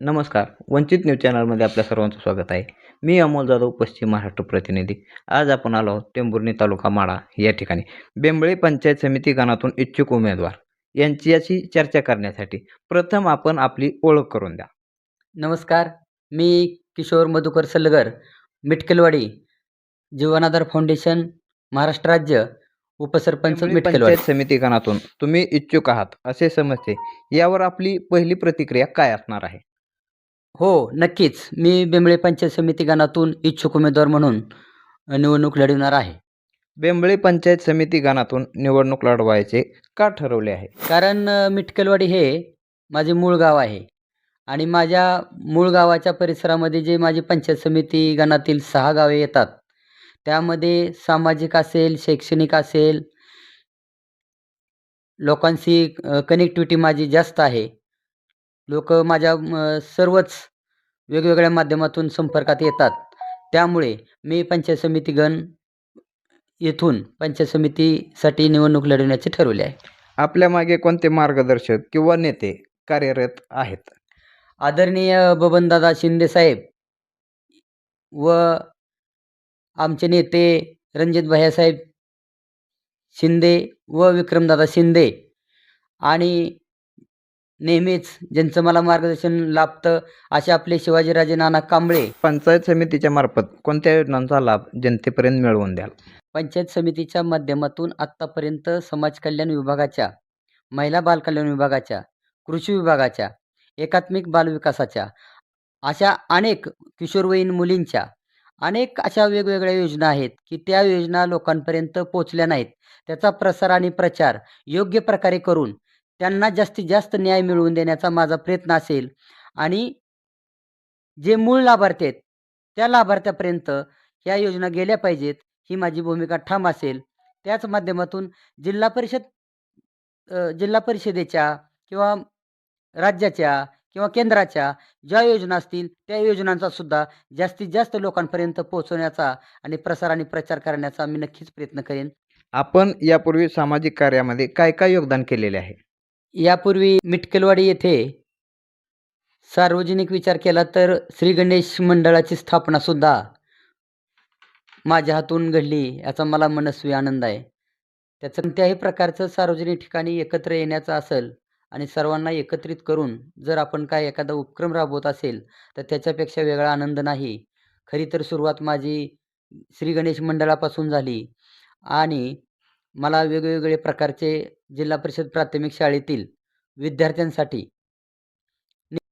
नमस्कार. वंचित न्यूज चॅनलमध्ये आपल्या सर्वांचं स्वागत आहे. मी अमोल जाधव पश्चिम महाराष्ट्र प्रतिनिधी. आज आपण आलो आहोत टेंभुर्णी तालुका माडा या ठिकाणी. बेंबळे पंचायत समिती गणातून इच्छुक उमेदवार. यांच्याशी चर्चा करण्यासाठी प्रथम आपण आपली ओळख करून द्या. नमस्कार. मी किशोर मधुकर सलगर मिटकलवाडी जीवनाधार फाउंडेशन महाराष्ट्र राज्य उपसरपंच मिटकलवाडी. पंचायत समिती गणातून तुम्ही इच्छुक आहात असे समजते. यावर आपली पहिली प्रतिक्रिया काय असणार आहे? हो नक्कीच. मी बेंबळे पंचायत समिती गणातून इच्छुक उमेदवार म्हणून निवडणूक लढवणार आहे. बेंबळे पंचायत समिती गणातून निवडणूक लढवायचे का ठरवले आहे? कारण अ, मिटकलवाडी हे माझे मूळ गाव आहे. आणि माझ्या मूळ गावाच्या परिसरामध्ये जे माझी पंचायत समिती गणातील सहा गावे येतात त्यामध्ये सामाजिक असेल शैक्षणिक असेल लोकांशी कनेक्टिव्हिटी माझी जास्त आहे. लोक माझ्या सर्वच वेगवेगळ्या माध्यमातून संपर्कात येतात. त्यामुळे मी पंचायत समिती गण येथून पंचायत समितीसाठी निवडणूक लढवण्याचे ठरवले आहे. आपल्या मागे कोणते मार्गदर्शक किंवा नेते कार्यरत आहेत? आदरणीय बबनदादा शिंदेसाहेब व आमचे नेते रणजित भैयासाहेब शिंदे व विक्रमदादा शिंदे आणि नेहमीच ज्यांचं मला मार्गदर्शन लाभतं असे आपले शिवाजीराजे नाना कांबळे. पंचायत समितीच्या मार्फत कोणत्या योजनांचा लाभ जनतेपर्यंत मिळवून द्याल? पंचायत समितीच्या माध्यमातून आत्तापर्यंत समाज कल्याण विभागाच्या महिला बालकल्याण विभागाच्या कृषी विभागाच्या एकात्मिक बालविकासाच्या अशा अनेक किशोरवयीन मुलींच्या अनेक अशा वेगवेगळ्या योजना आहेत की त्या योजना लोकांपर्यंत पोचल्या नाहीत. त्याचा प्रसार आणि प्रचार योग्य प्रकारे करून त्यांना जास्तीत जास्त न्याय मिळवून देण्याचा माझा प्रयत्न असेल. आणि जे मूळ लाभार्थी आहेत त्या लाभार्थ्यापर्यंत ह्या योजना गेल्या पाहिजेत ही माझी भूमिका ठाम असेल. त्याच माध्यमातून जिल्हा परिषद जिल्हा परिषदेच्या किंवा राज्याच्या किंवा केंद्राच्या ज्या योजना असतील त्या योजनांचा सुद्धा जास्तीत जास्त लोकांपर्यंत पोहोचवण्याचा आणि प्रसार आणि प्रचार करण्याचा मी नक्कीच प्रयत्न करेन. आपण यापूर्वी सामाजिक कार्यामध्ये काय काय योगदान केलेले आहे? यापूर्वी मिटकलवाडी येथे सार्वजनिक विचार केला तर श्री गणेश मंडळाची स्थापना सुद्धा माझ्या हातून घडली याचा मला मनस्वी आनंद आहे. त्याचं कोणत्याही प्रकारचं सार्वजनिक ठिकाणी एकत्र येण्याचं असेल आणि सर्वांना एकत्रित करून जर आपण काय एखादा उपक्रम राबवत असेल तर त्याच्यापेक्षा वेगळा आनंद नाही. खरी तर सुरुवात माझी श्री गणेश मंडळापासून झाली आणि मला वेगवेगळे प्रकारचे जिल्हा परिषद प्राथमिक शाळेतील विद्यार्थ्यांसाठी